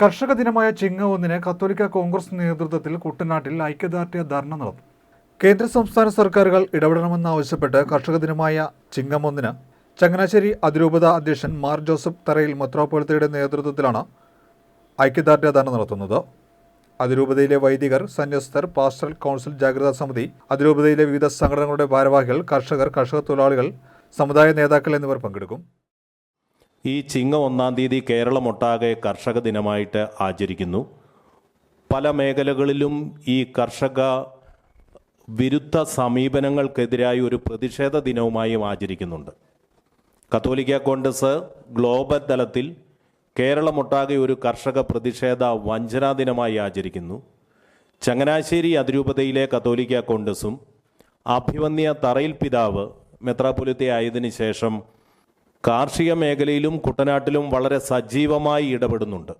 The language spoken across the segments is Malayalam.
കർഷക ദിനമായ ചിങ്ങ ഒന്നിന് കത്തോലിക്ക കോൺഗ്രസ് നേതൃത്വത്തിൽ കുട്ടനാട്ടിൽ ഐക്യദാർഢ്യ ധർണ നടന്നു. കേന്ദ്ര സംസ്ഥാന സർക്കാരുകൾ ഇടപെടണമെന്നാവശ്യപ്പെട്ട് കർഷക ദിനമായ ചിങ്ങം ഒന്നിന് ചങ്ങനാശ്ശേരി അതിരൂപത അധ്യക്ഷൻ മാർ ജോസഫ് തറയിൽ മെത്രോപ്പൊളിത്തയുടെ നേതൃത്വത്തിലാണ് ഐക്യദാർഢ്യ ധർണ നടത്തുന്നത്. അതിരൂപതയിലെ വൈദികർ സന്യസ്തർ പാസ്റ്റൽ കൗൺസിൽ ജാഗ്രതാ സമിതി അതിരൂപതയിലെ വിവിധ സംഘടനകളുടെ ഭാരവാഹികൾ കർഷകർ കർഷക തൊഴിലാളികൾ സമുദായ നേതാക്കൾ എന്നിവർ പങ്കെടുക്കും. ഈ ചിങ്ങ ഒന്നാം തീയതി കേരളമൊട്ടാകെ കർഷക ദിനമായിട്ട് ആചരിക്കുന്നു. പല മേഖലകളിലും ഈ കർഷക വിരുദ്ധ സമീപനങ്ങൾക്കെതിരായി ഒരു പ്രതിഷേധ ദിനവുമായും ആചരിക്കുന്നുണ്ട്. കത്തോലിക്ക കോൺഗ്രസ് ഗ്ലോബൽ തലത്തിൽ കേരളമൊട്ടാകെ ഒരു കർഷക പ്രതിഷേധ വഞ്ചനാ ദിനമായി ആചരിക്കുന്നു. ചങ്ങനാശ്ശേരി അതിരൂപതയിലെ കത്തോലിക്ക കോൺഗ്രസും അഭിവന്യ തറയിൽ പിതാവ് മെത്രാപൊലിത്തെ ആയതിനു ശേഷം കാർഷിക മേഖലയിലും കുട്ടനാട്ടിലും വളരെ സജീവമായി ഇടപെടുന്നുണ്ട്.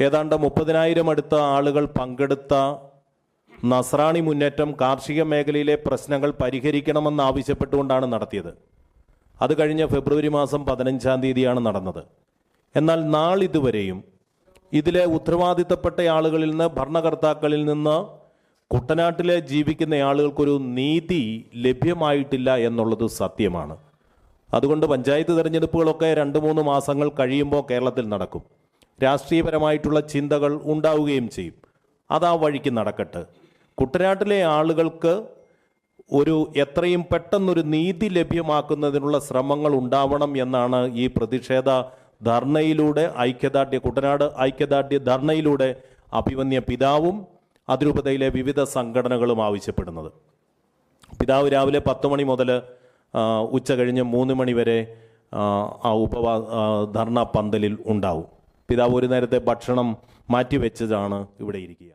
ഏതാണ്ട് മുപ്പതിനായിരം അടുത്ത ആളുകൾ പങ്കെടുത്ത നസ്രാണി മുന്നേറ്റം കാർഷിക മേഖലയിലെ പ്രശ്നങ്ങൾ പരിഹരിക്കണമെന്ന് ആവശ്യപ്പെട്ടുകൊണ്ടാണ് നടത്തിയത്. അത് കഴിഞ്ഞ ഫെബ്രുവരി മാസം പതിനഞ്ചാം തീയതിയാണ് നടന്നത്. എന്നാൽ നാളിതുവരെയും ഇതിലെ ഉത്തരവാദിത്തപ്പെട്ട ആളുകളിൽ നിന്ന് ഭരണകർത്താക്കളിൽ നിന്ന് കുട്ടനാട്ടിലെ ജീവിക്കുന്ന ആളുകൾക്കൊരു നീതി ലഭ്യമായിട്ടില്ല എന്നുള്ളത് സത്യമാണ്. അതുകൊണ്ട് പഞ്ചായത്ത് തിരഞ്ഞെടുപ്പുകളൊക്കെ രണ്ട് മൂന്ന് മാസങ്ങൾ കഴിയുമ്പോൾ കേരളത്തിൽ നടക്കും. രാഷ്ട്രീയപരമായിട്ടുള്ള ചിന്തകൾ ഉണ്ടാവുകയും ചെയ്യും. അത് ആ വഴിക്ക് നടക്കട്ടെ. കുട്ടനാട്ടിലെ ആളുകൾക്ക് ഒരു എത്രയും പെട്ടെന്നൊരു നീതി ലഭ്യമാക്കുന്നതിനുള്ള ശ്രമങ്ങൾ ഉണ്ടാവണം എന്നാണ് ഈ പ്രതിഷേധ ധർണയിലൂടെ ഐക്യദാർഢ്യ കുട്ടനാട് ഐക്യദാർഢ്യ ധർണയിലൂടെ അഭിമന്യ പിതാവും അതിരൂപതയിലെ വിവിധ സംഘടനകളും ആവശ്യപ്പെടുന്നത്. പിതാവ് രാവിലെ പത്ത് മണി മുതൽ ഉച്ച കഴിഞ്ഞ് മൂന്ന് മണിവരെ ആ, ഉപവാ ധർണ പന്തലിൽ ഉണ്ടാവും. പിതാവ് ഒരു നേരത്തെ ഭക്ഷണം മാറ്റിവെച്ചതാണ് ഇവിടെ ഇരിക്കുക.